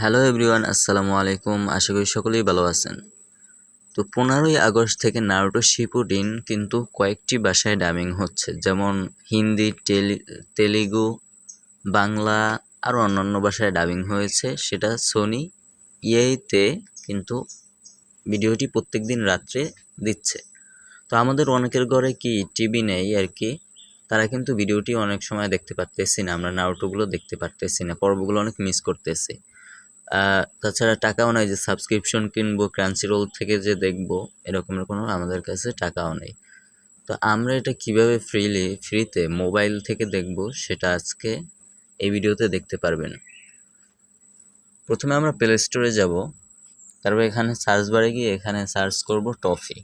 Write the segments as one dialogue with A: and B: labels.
A: Hello everyone, আসসালামু আলাইকুম। আশা করি সকলেই ভালো আছেন। তো পনেরোই আগস্ট থেকে নারুটো শিপুডিন কিন্তু কয়েকটি ভাষায় ডাবিং হচ্ছে। যেমন হিন্দি টেলি তেলেগু, বাংলা, আরও অন্যান্য ভাষায় ডাবিং হয়েছে। সেটা সোনি ইয়েতে কিন্তু ভিডিওটি প্রত্যেক দিন রাত্রে দিচ্ছে। তো আমাদের অনেকের ঘরে কি টিভি নেই আর কি, তারা কিন্তু ভিডিওটি অনেক সময় দেখতে পারতেছি না। আমরা নারুটোগুলো দেখতে পারতেছি না। পর্বগুলো অনেক মিস করতেছি। তাছাড়া টাকাও নাই যে সাবস্ক্রিপশন কিনবো ক্রাঞ্চিরোল থেকে যে দেখব, এরকমের কোনো আমাদের কাছে টাকাও নেই। তো আমরা এটা কীভাবে ফ্রিলি ফ্রিতে মোবাইল থেকে দেখব, সেটা আজকে এই ভিডিওতে দেখতে পারবেন। প্রথমে আমরা প্লে স্টোরে যাব, তারপর এখানে সার্চ বারে গিয়ে এখানে সার্চ করব টফি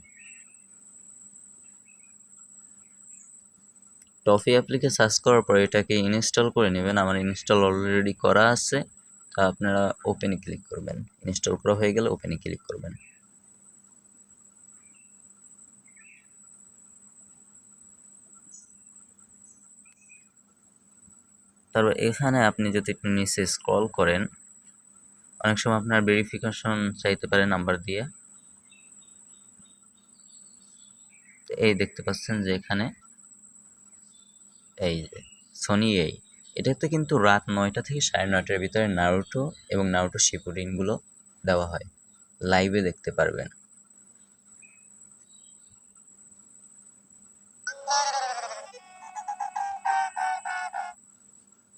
A: টফি অ্যাপ্লিকে সার্চ করার পর এটাকে ইনস্টল করে নেবেন। আমার ইনস্টল অলরেডি করা আছে। আপনারা ওপেনে ক্লিক করবেন। ইনস্টল করা হয়ে গেলে ওপেনে ক্লিক করবেন। তারপর এখানে আপনি যদি একটু নিচে স্ক্রল করেন, অনেক সময় আপনার ভেরিফিকেশন চাইতে পারে নাম্বার দিয়ে। এই দেখতে পাচ্ছেন যে এখানে এই যে সনি এই। এটাতে কিন্তু রাত নয়টা থেকে সাড়ে নয়টার ভিতরে নারুটো এবং নারুটো শিপুডিনগুলো দেওয়া হয়। লাইভে দেখতে পারবেন।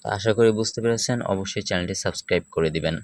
A: আশা করি বুঝতে পেরেছেন। অবশ্যই চ্যানেলটি সাবস্ক্রাইব করে দিবেন।